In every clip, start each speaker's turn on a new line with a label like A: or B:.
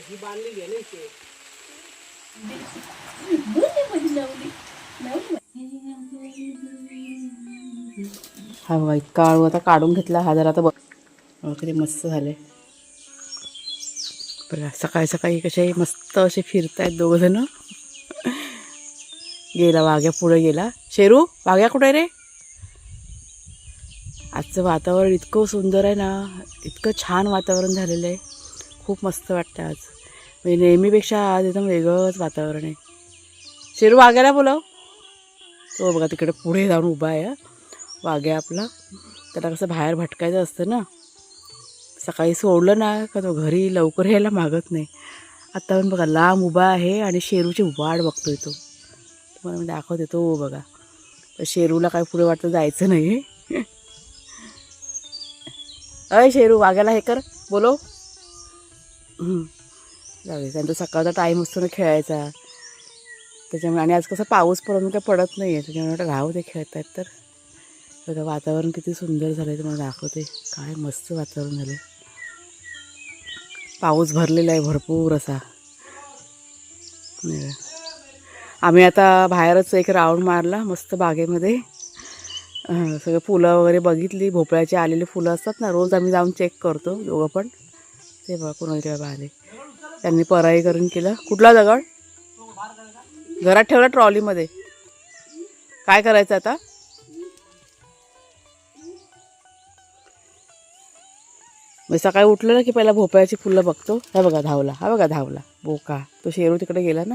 A: ही बांधलेली आहे ना
B: हा बघा इतका आता काढून घेतला हा जरा आता बघ. किती मस्त झाले बघा सकाळी सकाळी कसे मस्त असे फिरतायत दोघं जण. गेला वाघ्या पुढे गेला. शेरू वाघ्या कुठे रे? आजचं वातावरण इतकं सुंदर आहे ना इतकं छान वातावरण झालेलं आहे. खूप मस्त वाटतं आज. म्हणजे नेहमीपेक्षा आज एकदम वेगळंच वातावरण आहे. शेरू वाघ्याला बोलाव. तो बघा तिकडे पुढे जाऊन उभा आहे वाघ्या आपला. त्याला कसं बाहेर भटकायचं असतं ना. सकाळी सोडलं ना का तो घरी लवकर यायला मागत नाही. आत्ता पण बघा लांब उभा आहे आणि शेरूची वाट बघतोय तो. तुम्हाला मी दाखवते तो बघा. तर शेरूला काय पुढे वाटतं जायचं नाही. अय शेरू वाघ्याला हे कर. बोलो जाऊ दे तो सकाळचा टाईम असतो ना खेळायचा. त्याच्यामुळे आणि आज कसं पाऊस पडून काय पडत नाही आहे त्याच्यामुळे राहू ते खेळत आहेत तर. बघा वातावरण किती सुंदर झालं आहे तुम्हाला दाखवते. काय मस्त वातावरण झालं पाऊस भरलेला आहे भरपूर असा. आम्ही आता बाहेरच एक राऊंड मारला मस्त बागेमध्ये. सगळे सगळं फुलं वगैरे बघितली भोपळ्याची आलेली फुलं असतात ना रोज आम्ही जाऊन चेक करतो दोघं पण. ते बघा कुणाच्या बाहेर. आले त्यांनी पराई करून केलं. कुठला दगड? घरात ठेवला ट्रॉलीमध्ये. काय करायचं आता? मग सकाळी उठलं ना की पहिला भोपळ्याची फुलं बघतो. हा बघा धावला हा बघा धावला. बोका. तो शेरू तिकडे गेला ना.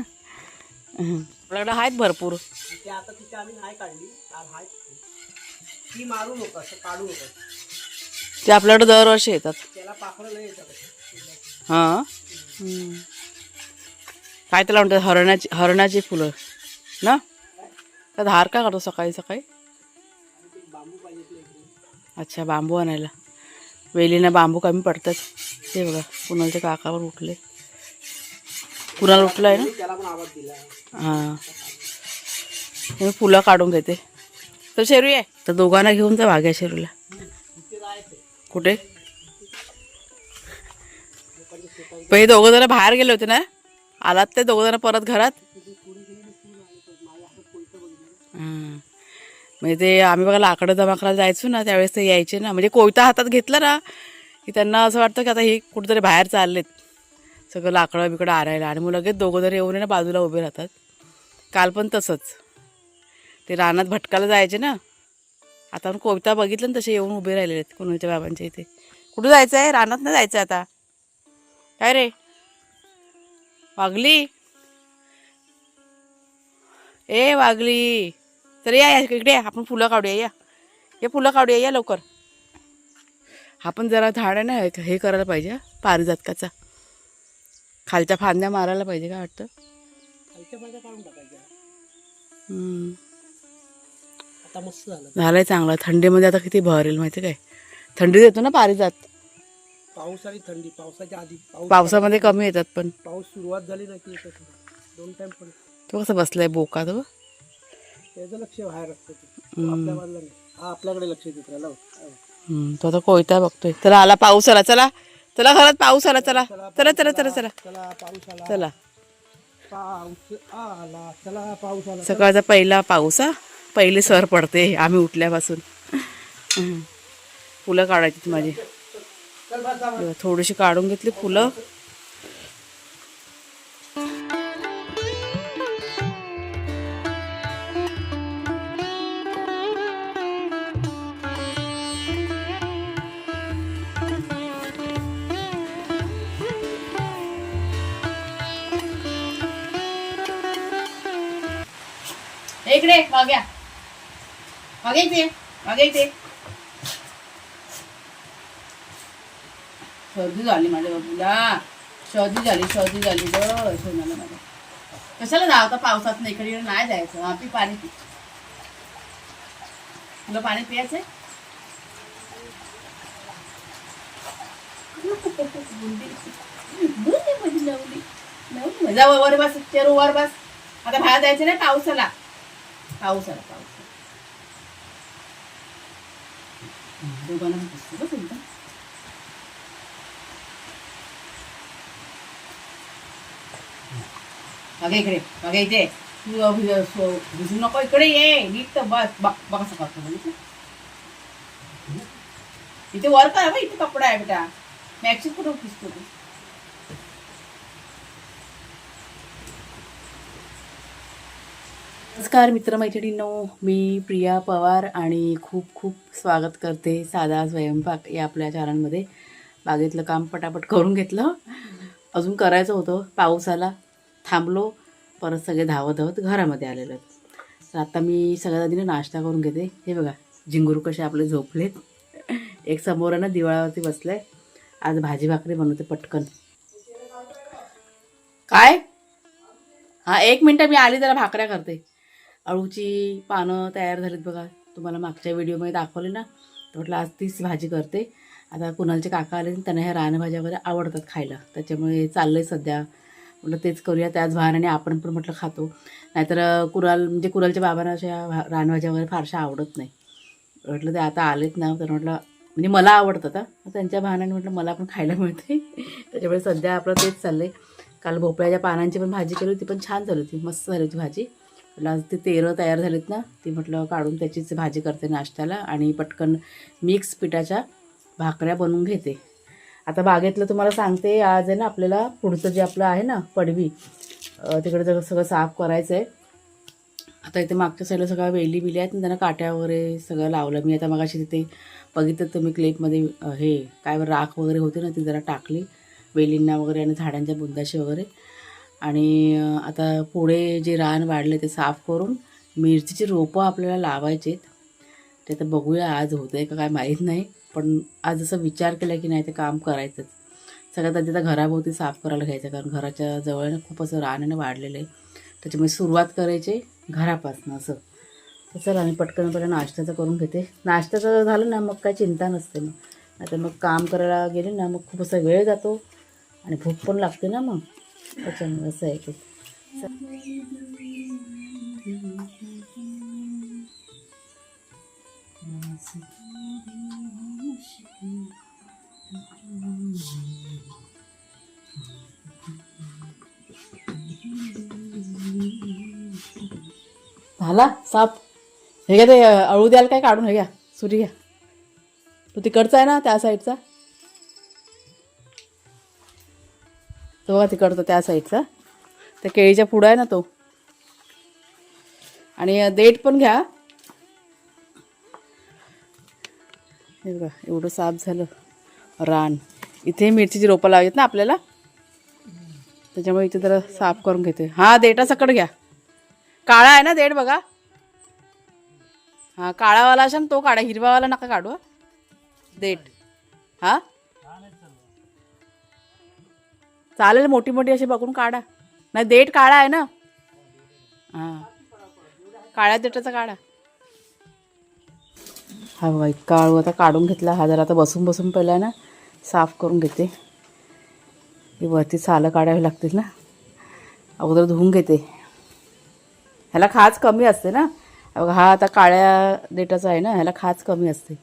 B: आपल्याकडे आहेत भरपूर.
A: ते आता तिथे आम्ही नाही काढली ती मारू नका काढू नका
B: ते आपल्याकडे दरवर्षी येतात.
A: त्याला पाखरं नाही
B: हां. काय त्याला म्हणतात हरणाची हरणाची फुलं. ना? त्यात हार का करतो सकाळी सकाळी? अच्छा बांबू आणायला. वेलीनं बांबू कमी पडतात. ते बघा कुणालचे काकावर उठले. कुणाला उठलं आहे ना? हां. मी फुलं काढून घेते. तर शेरू आहे तर दोघांना घेऊन जा वाघ्या शेरूला. कुठे? पण हे दोघं जण बाहेर गेले होते ना? आलात ते दोघं जण परत घरात? म्हणजे ते आम्ही बघा लाकडं जमा करायला जायचो ना त्यावेळेस ते यायचे ना. म्हणजे कोयता हातात घेतला ना की त्यांना असं वाटतं की आता हे कुठेतरी बाहेर चाललेत. सगळं लाकडं बिकडं आरायला. आणि मग लगेच दोघं जण येऊन आहे ना बाजूला उभे राहतात. काल पण तसंच. ते रानात भटकायला जायचे ना. आता आपण कोयता बघितलं ना तसे येऊन उभे राहिलेले आहेत कोणाच्या बाबांच्या इथे. कुठं जायचं आहे रानात नाही जायचं आता. काय रे? वागली ए वागली तर या इकडे या. आपण फुलं काढूया या. हे फुलं काढूया या लवकर. हा पण जरा झाड आहे ना हे- करायला पाहिजे पारिजातकाचा. खालच्या फांद्या मारायला पाहिजे काय वाटतं?
A: खालच्या काढून टाकायच्या.
B: झालंय चांगलं. थंडीमध्ये आता किती भरेल माहिती काय? थंडी येतो ना पारिजात.
A: पाऊस आणि थंडी पावसाच्या आधी पाऊस
B: पावसामध्ये कमी येतात पण.
A: पाऊस सुरुवात झाली ना की दोन टाइम पण.
B: तो कसं बसलाय बोका तो
A: त्याचं लक्ष बाहेर असतं ते. आपल्या बाजूला नाही. हा आपल्याकडे लक्ष देत राहिला हो.
B: हम्म, तो आता कोयता बघतोय. चला आला पाऊस आला. चला. चला घरात पाऊस आला. चला. चला चला चला चला
A: चला. पाऊस आला.
B: चला.
A: पाऊस आला. चला पाऊस आला.
B: सकाळचा पहिला पाऊस हा. पहिली सर पडते. आम्ही उठल्यापासून. हम्म. फुलं काढायची माझी. थोडीशी काढून घेतली फुलं. इकडे माग्या मागे इथे मागे इथे सर्दी झाली माझ्या बाबूला. सर्दी झाली सर्दी झाली ग सोनाला माझ्या. कशाला जावता पावसात नाही इकडे नाही जायचं. हा पी पाणी पी. तुला पाणी पियाचंय जा वर बस चेरू वर बस. आता बाहेर जायचं नाही पावसाला. पावसाला पावसाला. दोघांना बसतो बस एकदम मागे इकडे मागे इथे. तू भिजू नको इकडे ये. नीट तर बस बघ बघ इथे. इथे वर बघ इथे कपडा आहे बेटा. मॅक्सी कुठं पुसतो तू? नमस्कार मित्रमैत्रिणींनो. मी प्रिया पवार आणि खूप खूप स्वागत करते साधा स्वयंपाक या आपल्या चारांमध्ये बागेतलं काम पटापट करून घेतलं. अजून करायचं होतं पाऊस आला. थांबलो परत सगळे धावत धावत घरामध्ये आलेलो तर आता मी सगळ्यात आधी नाश्ता करून घेते. हे बघा झिंगुरू कसे आपले झोपलेत. एक समोर आहे ना दिवाळावरती बसलाय. आज भाजी भाकरी बनवते पटकन. काय? हां एक मिनटं मी आली जरा भाकऱ्या करते. अळूची पानं तयार झालीत बघा. तुम्हाला मागच्या व्हिडिओमध्ये दाखवले ना? तर म्हटलं आज तीच भाजी करते. आता कुणालचे काका आले त्यांना ह्या रानभाज्या वगैरे आवडतात खायला. त्याच्यामुळे चाललं आहे सध्या. म्हटलं तेच करूया त्याच बहाण्याने आपण पण म्हटलं खातो. नाहीतर कुराल म्हणजे कुरालच्या बाबांना अशा रानभाज्या वगैरे फारशा आवडत नाही. म्हटलं ते आता आलेत ना. तर म्हटलं म्हणजे मला आवडतं आता त्यांच्या बहाण्याने म्हटलं मला पण खायला मिळते त्याच्यामुळे सध्या आपलं तेच चाललं आहे काल भोपळ्याच्या पानांची पण भाजी केली होती पण छान झाली होती मस्त झाली होती भाजी. म्हटलं आज ते तेरं तयार झालीत ना ती म्हटलं काढून त्याचीच भाजी करते नाश्त्याला आणि पटकन मिक्स पिठाच्या भाकऱ्या बनवून घेते. आता बागेतलं तुम्हाला सांगते आज आहे ना आपल्याला पुढचं जे आपलं आहे ना पडवी तिकडे जर सगळं साफ करायचं आहे आता इथे मागच्या साईडला सगळ्या वेली बिली आहेत ना त्यांना काट्या वगैरे सगळं लावलं. मी आता मगाशी तिथे बघितलं तुम्ही क्लिपमध्ये हे काय राख वगैरे होते ना ती जरा टाकली. वेलींना वगैरे आणि झाडांच्या बुंदाशी वगैरे. आणि आता पुढे जे रान वाढले ते साफ करून मिरचीची रोपं आपल्याला लावायचे आहेत ते आता बघूया आज होतं आहे का काय माहीत नाही. पण आज असं विचार केला की नाही ते काम करायचंच. सगळ्यात आधी आता घराभोवती साफ करायला घ्यायचं कारण घराच्या जवळ खूप असं रानाने वाढलेलं आहे. त्याच्यामुळे सुरुवात करायची घरापासून असं. तर चला मी पटकन पहिला नाश्त्याचं करून घेते. नाश्त्याचं झालं ना मग काय चिंता नसते मग. नाहीतर मग काम करायला गेले ना मग खूप असा वेळ जातो. आणि भूक पण लागते ना मग. त्याच्यामुळे असं आहे ते झाला साप. हे घ्या ते अळू द्याल काय काढून हे घ्या सुरी घ्या. तो तिकडचा आहे ना त्या साईडचा. तो बघा तिकडचा त्या साईडचा. त्या केळीच्या पुढं आहे ना तो. आणि देठ पण घ्या. हे बघा एवढं साफ झालं. रान. इथे मिरचीची रोपं लावतात ना आपल्याला? त्याच्यामुळे इथे जरा साफ करून घेते. हां देटा सकट घ्या. काळा आहे ना देठ बघा? हां काळावाला असेल ना तो काढा. हिरवावाला नका काढू देठ. हां? चालेल मोठी मोठी अशी बघून काढा. नाही देठ काळा आहे ना? हां. काळ्या देठाचा काढा. हा बघा इतका आळू आता काढून घेतला. हा जरा आता बसून बसून पहिला ना साफ करून घेते. ही वरती सालं काढावी लागतील ना. अगोदर धुवून घेते. ह्याला खाज कमी असते ना. बघा हा आता काळ्या देटाचा आहे ना ह्याला खाज कमी असते.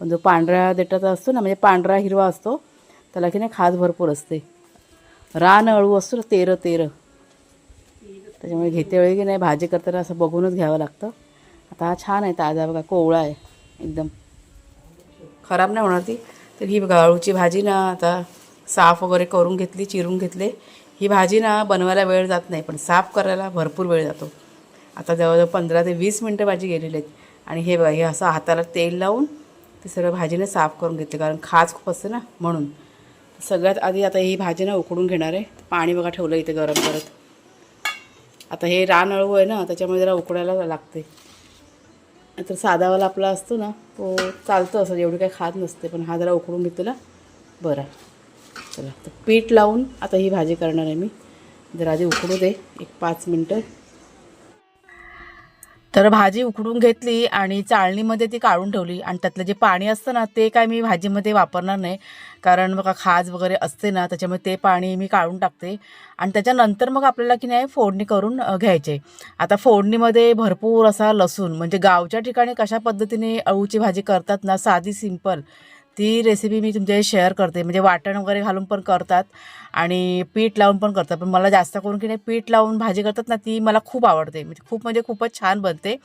B: पण जो पांढऱ्या देटाचा असतो ना म्हणजे पांढरा हिरवा असतो त्याला की नाही खाज भरपूर असते. रान अळू असतो ना तेरं तेरं. त्याच्यामुळे घेते वेळी की नाही भाजी करताना असं बघूनच घ्यावं लागतं. आता हा छान आहे ताजा बघा कोवळा आहे. एकदम. खराब नाही होणार ती. तर ही गाळूची अळूची भाजी ना आता साफ वगैरे करून घेतली चिरून घेतले. ही भाजी ना बनवायला वेळ जात नाही पण साफ करायला भरपूर वेळ जातो. आता जवळजवळ पंधरा ते वीस मिनटं भाजी गेलेली आहेत. आणि हे बघा हे असं हाताला तेल लावून ते सगळं भाजीने साफ करून घेतले कारण खाज खूप असते ना म्हणून. सगळ्यात आधी आता ही भाजी ना उकडून घेणार आहे. पाणी बघा ठेवलं इथे गरम करत. आता हे रान अळू आहे ना त्याच्यामुळे जरा उकडायला लागते. तर साधावाला आपला असतो ना तो चालतो असं एवढी काही खात नसते पण हा जरा उकडून घेतलेला बरं. चला तर पीठ लावून आता ही भाजी करणार आहे मी. जरा आधी उकडू दे एक पाच मिनटं. तर भाजी उकडून घेतली आणि चाळणीमध्ये ती काढून ठेवली. आणि त्यातलं जे पाणी असतं ना ते काय मी भाजीमध्ये वापरणार नाही. कारण बघा खाज वगैरे असते ना त्याच्यामुळे ते पाणी मी काढून टाकते. आणि त्याच्यानंतर मग आपल्याला की नाही फोडणी करून घ्यायचे. आता फोडणीमध्ये भरपूर असा लसूण म्हणजे गावच्या ठिकाणी कशा पद्धतीने अळूची भाजी करतात ना साधी सिंपल. ती रेसिपी मी तुमच्याशी शेअर करते. म्हणजे वाटण वगैरे घालून पण करतात आणि पीठ लावून पण करतात. पण मला जास्त करून की नाही पीठ लावून भाजी करतात ना ती मला खूप आवडते. म्हणजे खूप म्हणजे खूपच छान बनते.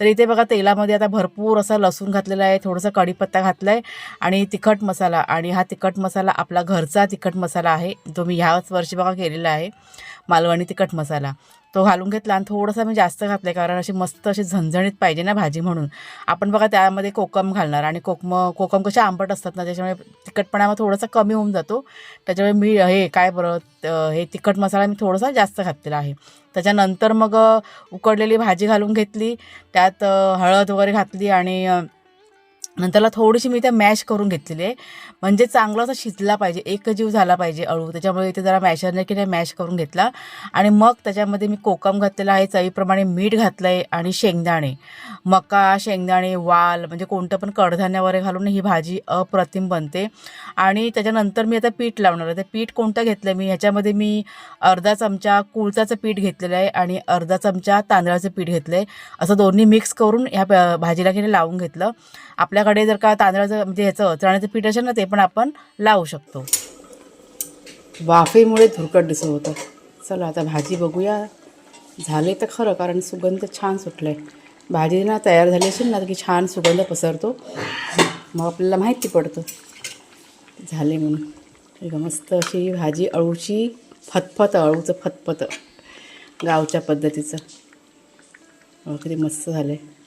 B: तर इथे बघा तेलामध्ये आता भरपूर असा लसूण घातलेला आहे थोडंसं कढीपत्ता घातला आहे आणि तिखट मसाला. आणि हा तिखट मसाला आपला घरचा तिखट मसाला आहे. तो मी ह्याच वर्षी बघा केलेला आहे मालवणी तिखट मसाला. तो घालून घेतला आणि थोडंसं मी जास्त घातलं आहे कारण अशी मस्त अशी झणझणीत पाहिजे ना भाजी म्हणून. आपण बघा त्यामध्ये कोकम घालणार आणि कोकम कोकम कसे आंबट असतात ना त्याच्यामुळे तिखटपणा थोडासा कमी होऊन जातो. त्याच्यामुळे मी हे काय बरं हे तिखट मसाला मी थोडासा जास्त घातलेला आहे. त्याच्यानंतर मग उकडलेली भाजी घालून घेतली. त्यात हळद वगैरे घातली आणि नंतरला थोडीशी मी त्या मॅश करून घेतलेली आहे. म्हणजे चांगला असा शिजला पाहिजे एक जीव झाला पाहिजे अळू. त्याच्यामुळे इथे जरा मॅशरने की नाही मॅश करून घेतला. आणि मग त्याच्यामध्ये मी कोकम घातलेला आहे चवीप्रमाणे मीठ घातलं आहे आणि शेंगदाणे. मका शेंगदाणे वाल म्हणजे कोणतं पण कडधान्य वगैरे घालून ही भाजी अप्रतिम बनते. आणि त्याच्यानंतर मी आता पीठ लावणार आहे. ते पीठ कोणतं घेतलं मी? ह्याच्यामध्ये मी अर्धा चमचा कुळचाचं पीठ घेतलेलं आहे आणि अर्धा चमचा तांदळाचं पीठ घेतलं आहे असं दोन्ही मिक्स करून ह्या प- भाजीला की नाही लावून घेतलं. आपल्या आपल्याकडे जर का तांदळाचं म्हणजे ह्याचं चण्याचं पीठ असेल ना ते पण आपण लावू शकतो. वाफेमुळे धुरकट दिसत होतं. चला आता भाजी बघूया. झाले तर खरं कारण सुगंध छान सुटला आहे भाजी ना तयार झाली असेल ना की छान सुगंध पसरतो. मग आपल्याला माहिती पडतं. झाले म्हणून. एक मस्त अशी भाजी अळूची फतफत अळूचं फतफत. गावच्या पद्धतीचं. अहो, किती मस्त झालं आहे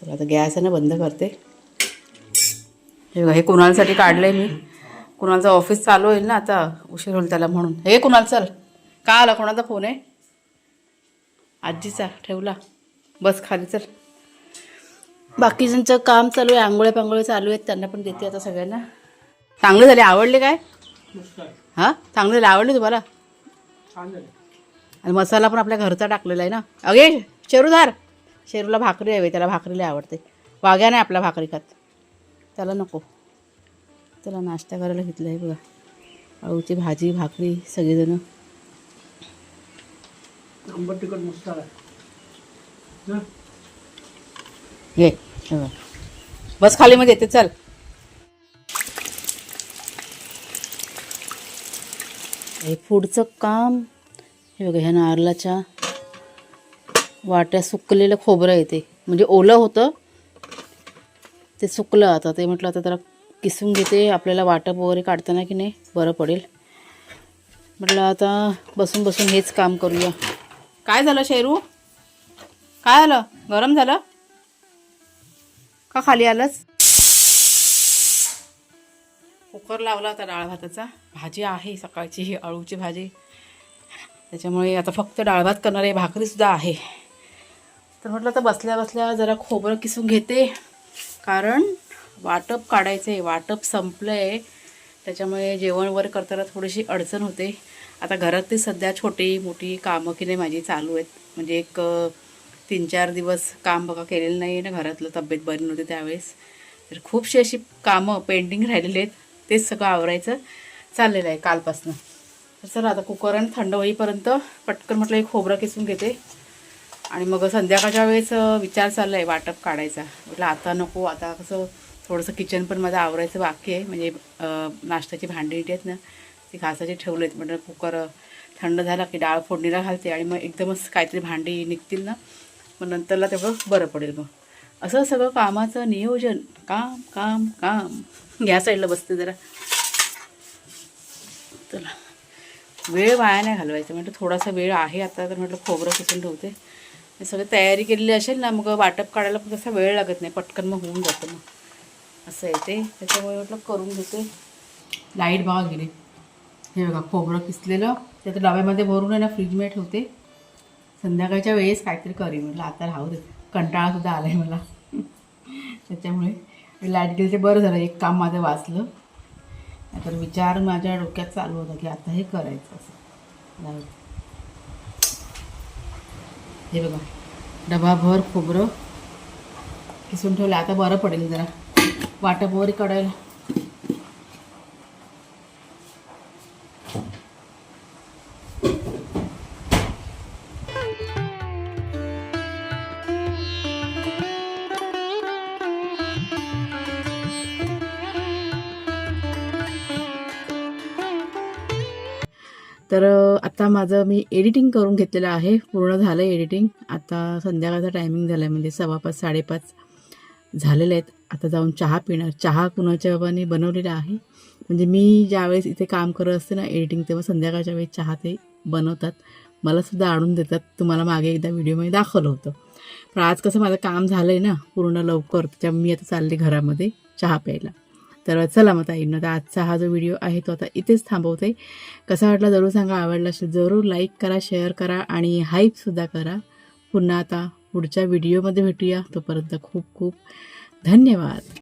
B: चला आता गॅस आहे ना बंद करते. हे बघा हे कुणालसाठी काढलं आहे मी. कुणालचं ऑफिस चालू होईल ना आता उशीर होईल त्याला म्हणून. हे कुणाल चल. का आला? कोणाचा फोन आहे? आजीचा ठेवला. बस खाली चल. बाकीच्यांचं काम चालू आहे आंघोळ्या पांघोळ्या चालू आहेत त्यांना पण देते आता सगळ्यांना. चांगले झाले आवडले काय? हां? चांगले झाले आवडले तुम्हाला? आणि मसाला पण आपल्या घरचा टाकलेला आहे ना. अगे शेरूधार शेरूला भाकरी हवी त्याला भाकरीला आवडते. वाग्या नाही आपला भाकरी खात. त्याला नको. त्याला नाश्ता करायला घेतला आहे बघा. अळूची भाजी भाकरी सगळेजणं.
A: आंबट तिखट
B: बघ. बस खाली मग येते चल. हे पुढचं काम. हे बघा ह्या नारळाच्या वाट्या सुकलेलं खोबरं येते म्हणजे ओलं होतं ते सुकलं आता. ते म्हटलं आता त्याला किसून घेते. आपल्याला वाटप वगैरे काढताना की नाही बरं पडेल. म्हटलं आता बसून बसून हेच काम करूया. काय झालं शेरू? काय झालं? गरम झालं? का खाली आलंच कुकर लावला होता डाळ भाताचा. भाजी आहे सकाळची ही अळूची भाजी. त्याच्यामुळे आता फक्त डाळ भात करणार आहे. भाकरीसुद्धा आहे. तर म्हटलं तर बसल्या बसल्या जरा खोबरं किसून घेते. कारण वाटप काढायचं आहे वाटप संपलं आहे त्याच्यामुळे जेवण वगैरे करताना थोडीशी अडचण होते. आता घरातली सध्या छोटी मोठी कामं की नाही माझी चालू आहेत. म्हणजे एक तीन चार दिवस काम बघा केलेलं नाही आहे ना घरातलं तब्येत बरी नव्हती त्यावेळेस. तर खूपशी अशी कामं पेंडिंग राहिलेली आहेत. तेच सगळं आवरायचं चाललेलं आहे कालपासनं. तर चला आता कुकर आणि थंड होईपर्यंत पटकन म्हटलं एक खोबरं किसून घेते. आणि मग संध्याकाळच्या वेळेस विचार चालला आहे वाटप काढायचा. म्हटलं आता नको आता कसं थोडंसं किचन पण माझं आवरायचं बाकी आहे. म्हणजे नाश्त्याची भांडी आहेत ना ती घासाची ठेवले आहेत म्हटलं कुकर थंड झाला की डाळ फोडणीला घालते आणि मग एकदमच काहीतरी भांडी निघतील ना मग नंतरला तेवढं बरं पडेल मग. असं सगळं कामाचं नियोजन. काम काम काम. घ्या साईडला बसते जरा. चला. वेळ वाया नाही घालवायचं. म्हटलं थोडासा वेळ आहे आता तर म्हटलं खोबरं किसून ठेवते. हे सगळं तयारी केलेली असेल ना मग वाटप काढायला पण तसा वेळ लागत नाही पटकन मग होऊन जातं मग. असं आहे ते. त्याच्यामुळे म्हटलं करून घेते. लाइट बघा गेले हे बघा खोबरं किसलेलं. ते तर डब्यामध्ये भरून आहे ना फ्रीजमध्ये ठेवते. संध्याकाळच्या वेळेस काहीतरी करी म्हटलं आता राहू दे. कंटाळासुद्धा आला आहे मला. त्याच्यामुळे लाइट गेली ते बरं झालं. एक काम माझं वाचलं. तर विचार माझ्या डोक्यात चालू होता की आता हे करायचं असं. हे बघा. डबाभर खोबरं किसून ठेवलं. आता बरं पडेल जरा. वाटप वगैरे कडायला आत्ता आता माझं मी एडिटिंग करून घेतलेलं आहे. पूर्ण झालं एडिटिंग आता संध्याकाळचा टायमिंग झाला आहे म्हणजे सव्वा पाच साडेपाच झालेले आहेत. आता जाऊन चहा पिणार चहा कुणाच्या बाबाने बनवलेला आहे. म्हणजे मी ज्यावेळेस इथे काम करत असते ना एडिटिंग तेव्हा संध्याकाळच्या वेळेस चहा ते बनवतात. मला सुद्धा आणून देतात. तुम्हाला मागे एकदा व्हिडिओमध्ये दाखवलं होतं. पण आज कसं माझं काम झालं आहे ना पूर्ण लवकर. त्याच्यामुळे मी आता चालले घरामध्ये चहा प्यायला. तर चला मग ताईंना तर आजचा हा जो व्हिडिओ आहे तो आता इथेच थांबवते. कसा वाटला जरूर सांगा आवडला असेल जरूर लाईक करा शेअर करा आणि हाईपसुद्धा करा. पुन्हा आता पुढच्या व्हिडिओमध्ये भेटूया. तोपर्यंत खूप खूप धन्यवाद.